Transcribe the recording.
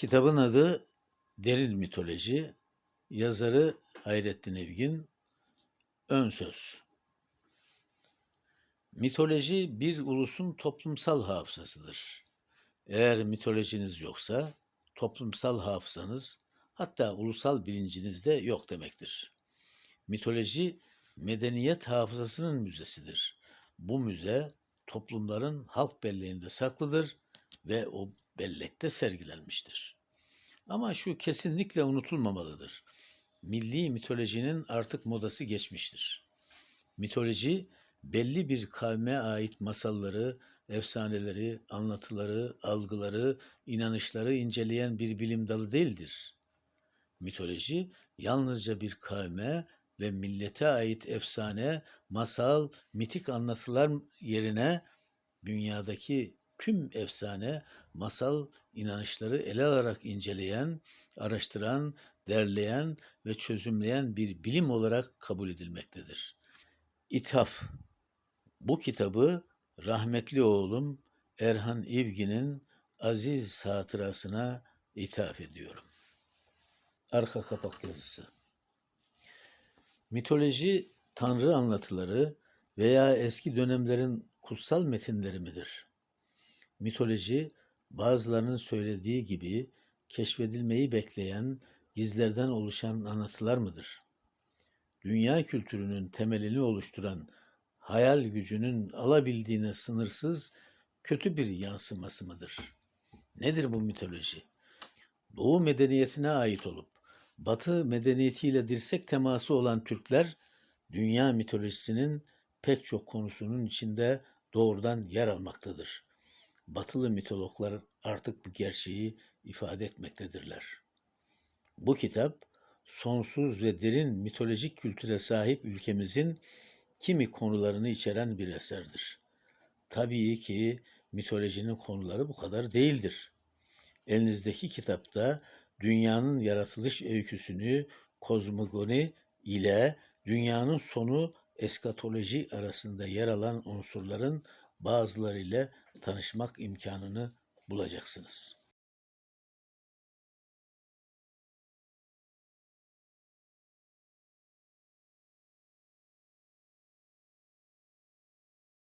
Kitabın adı Derin Mitoloji, yazarı Hayrettin Evgin, ön söz. Mitoloji bir ulusun toplumsal hafızasıdır. Eğer mitolojiniz yoksa toplumsal hafızanız hatta ulusal bilinciniz de yok demektir. Mitoloji medeniyet hafızasının müzesidir. Bu müze toplumların halk belleğinde saklıdır ve o bellekte sergilenmiştir. Ama şu kesinlikle unutulmamalıdır. Milli mitolojinin artık modası geçmiştir. Mitoloji belli bir kavme ait masalları, efsaneleri, anlatıları, algıları, inanışları inceleyen bir bilim dalı değildir. Mitoloji yalnızca bir kavme ve millete ait efsane, masal, mitik anlatılar yerine dünyadaki tüm efsane, masal inanışları ele alarak inceleyen, araştıran, derleyen ve çözümleyen bir bilim olarak kabul edilmektedir. İthaf Bu kitabı rahmetli oğlum Erhan İvgi'nin aziz hatırasına ithaf ediyorum. Arka kapak yazısı Mitoloji, tanrı anlatıları veya eski dönemlerin kutsal metinleri midir? Mitoloji, bazılarının söylediği gibi keşfedilmeyi bekleyen, gizlerden oluşan anlatılar mıdır? Dünya kültürünün temelini oluşturan hayal gücünün alabildiğine sınırsız kötü bir yansıması mıdır? Nedir bu mitoloji? Doğu medeniyetine ait olup Batı medeniyetiyle dirsek teması olan Türkler dünya mitolojisinin pek çok konusunun içinde doğrudan yer almaktadır. Batılı mitologlar artık bu gerçeği ifade etmektedirler. Bu kitap sonsuz ve derin mitolojik kültüre sahip ülkemizin kimi konularını içeren bir eserdir. Tabii ki mitolojinin konuları bu kadar değildir. Elinizdeki kitapta dünyanın yaratılış öyküsünü kozmogoni ile dünyanın sonu eskatoloji arasında yer alan unsurların bazılarıyla tanışmak imkanını bulacaksınız.